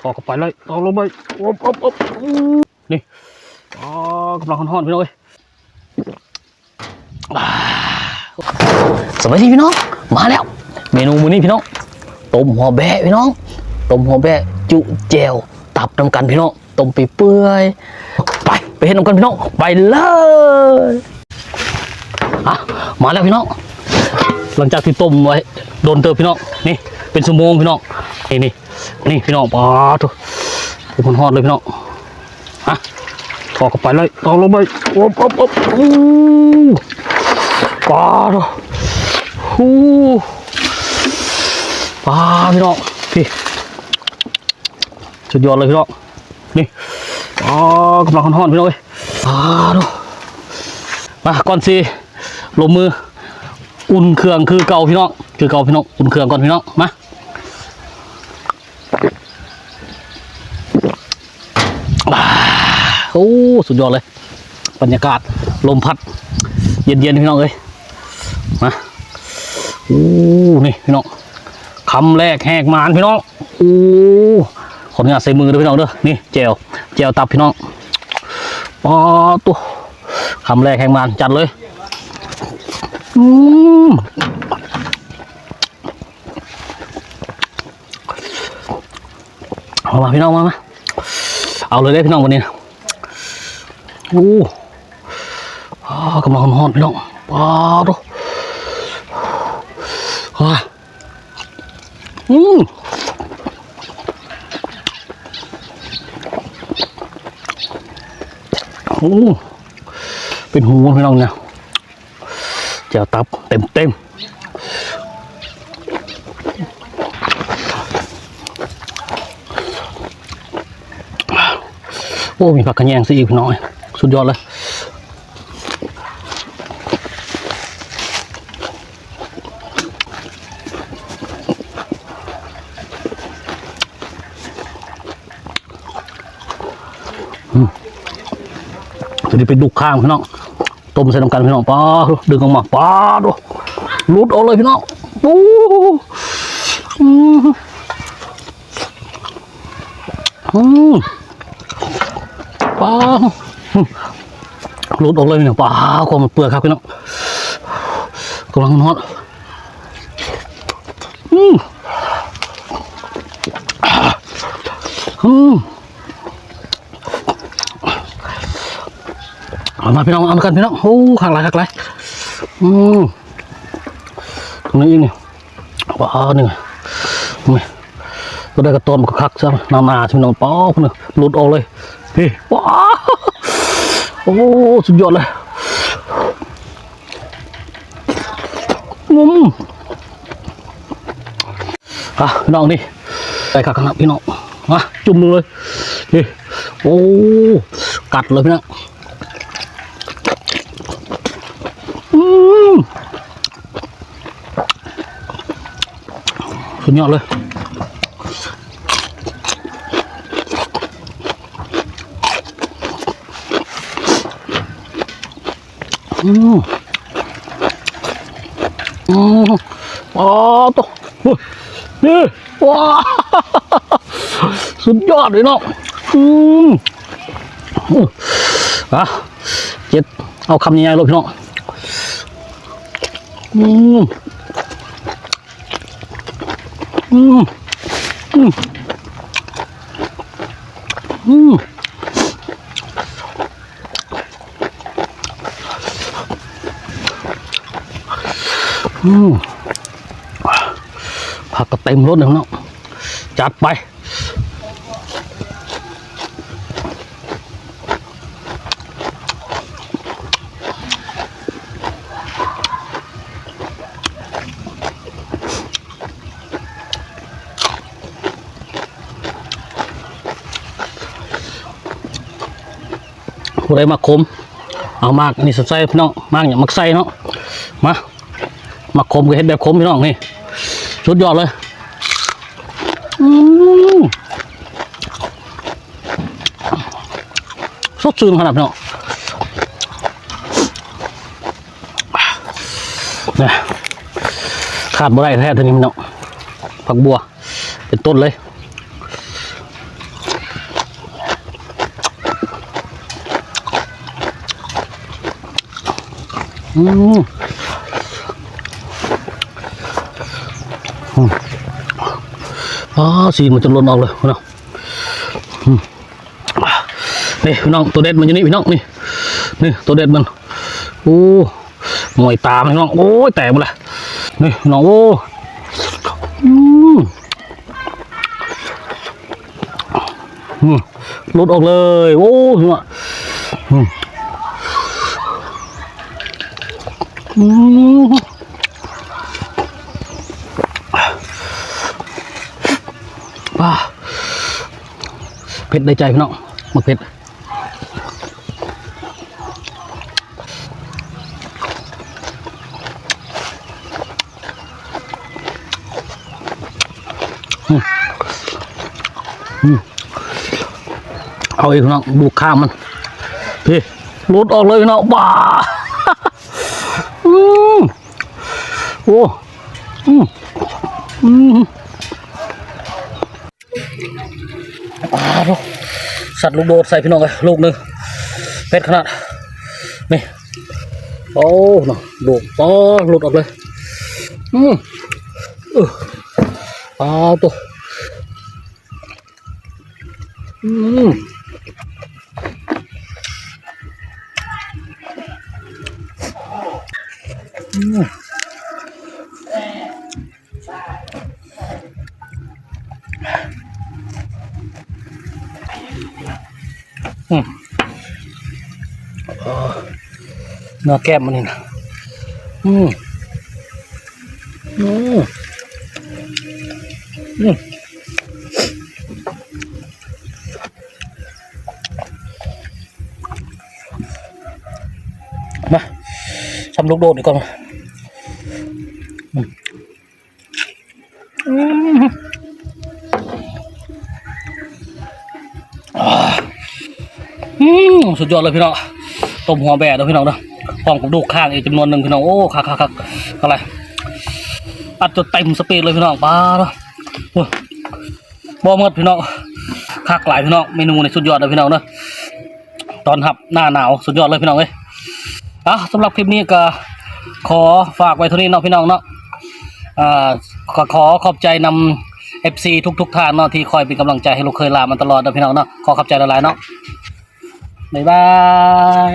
ถอเข้าไปเลยเอลงไปอบอบอบนี่อ๋อกำลังห่อนๆพี่น้องเอ้ยสวัสดีพี่น้อง มาแล้ว เมนูมื้อนี้พี่น้อง ต้มหัวแบะพี่น้อง ต้มหัวแบะจุแจวตับน้ำกันพี่น้อง ต้มไปเปื่อย ไปไปเห็นน้ำกันพี่น้อง ไปเลยอะมาแล้วพี่น้อง หลังจากที่ต้มไว้โดนเติมพี่น้อง นี่ เป็นชั่วโมงพี่น้อง นี่นี่ นี่พี่น้องปลาทุกคนหอดเลยพี่น้องฮะถอดเข้าไปเลยตองลงไปอบอบอบอู้ปลาทุกอู้ปลาพี่น้องพี่สุดยอดเลยพี่น้องนี่ปลากำลังหอนๆพี่น้องเอ้ยปลาทุกมาก่อนสิลงมือ อุ่นเครื่องคือเก่าพี่น้องคือเก่าพี่น้องอุ่นเครื่องก่อนพี่น้องมา โอ้สุดยอดเลย บรรยากาศลมพัด เย็นๆพี่น้องเอ้ยมาโอ้นี่พี่น้องคำแรกแหกมานพี่น้องโอ้ขออนุญาตใส่มือด้วยพี่น้องเด้อนี่เจลเจลตับพี่น้องปอตัวคำแรกแหกมานจัดเลยอืมเอามาพี่น้องมามาเอาเลยได้พี่น้องวันนี้นะ โอ้อ่ากำลังหอนพี่น้องป้าดูอ่าอืมโอ้เป็นหูพี่น้องเนี่ยเจ้าตับเต็มเต็มโอ้มีผักกระแยงซะอีกพี่น้อย สุดยอดเลยจะได้ไปดุกข้างพี่น้อง ต้มใส่น้ำกันพี่น้องป้าดดึงออกมาป้าดูรุดเอาเลยพี่น้องโอ้อืมอืมป้า รูดออกเลยพี่น้องป้าความมันเปลือกครับพี่น้องกำลังนอนอืมอืมเอามาพี่น้องเอามากันพี่น้องโอ้ข้างไรข้างไรอืมตรงนี้นี่ว้าวนี่ไม่ก็ได้กระต้นก็คักซะนานาพี่น้องป้อพี่นึงหลุดออกเลยพี่ว้าว โอ้สุดยอดเลยอืมอะพี่น้องนี่ใส่ข้างหน้าพี่น้องมาจุ่มลงเลยนี่โอ้กัดเลยพี่น้องอืมสุดยอดเลย อืมอืมอ๋อตัวนี่ว้าสุดยอดเลยเนาะอืมอืมอะเจ็ดเอาคำใหญ่ๆเลยพี่น้องอืมอืมอืมอืม ผักก็เต็มรถเลยเนาะจัดไปผู้ใดมาคม เอามากนี่สดใสพี่น้องมากอย่างมักใส่เนาะมา มาคมก็เห็นแบบคมพี่น้องนี่สุดยอดเลยสดชื่นขนาดเนาะนะขาดบ่ได้แท้ทีนี้เนาะผักบัว เป็นต้นเลยอืม อ๋อสีมันจะหล่นออกเลยพี่น้องนี่พี่น้องตัวเด็ดมันอยู่นี่พี่น้องนี่นี่ตัวเด็ดมันโอ้หน่วยตามพี่น้องโอ้ยแตกหมดเลยนี่พี่น้องโอ้หลุดออกเลยโอ้พี่น้องอืม อืม ว้าเผ็ดในใจพี่น้องมาเผ็ดอืมอืมเอาอีกพี่น้องดูข้ามมันพี่รุดออกเลยพี่น้องว้าอืมโอ้อืมอืม อ้าวสัตว์ลูกโดดใส่พี่น้องเลยลูกหนึ่งเพชรขนาด นี่ โอ้เนาะดูกอ๋อหลุดออกเลย อืมเอออ้าวตัว อืมอืม เนื้อแก้มมันนี่นะอืมอืมอืมมาทำลูกโดดดีกว่อนมา สุดยอดเลยพี่น้องต้มหัวแบะเด้อพี่น้องเด้อพร้อมกับดูข้างอีกจำนวนหนึ่งพี่น้องโอ้คักคักคักอะไรอัดจนเต็มสปีดเลยพี่น้องป้าเนาะโอ้ยบ่หมดพี่น้องคักหลายพี่น้องเมนูในสุดยอดเลยพี่น้องเด้อตอนหับหน้าหนาวสุดยอดเลยพี่น้องเอ้ยอะสำหรับคลิปนี้ก็ขอฝากไว้เท่านี้เนาะพี่น้องเนาะอ่าขอขอขอบใจนำ FC ทุกทุกๆท่านเนาะที่คอยเป็นกำลังใจให้ลูกเคยลามันตลอดนะพี่น้องเนาะขอขอบใจหลายๆเนาะ บ๊ายบาย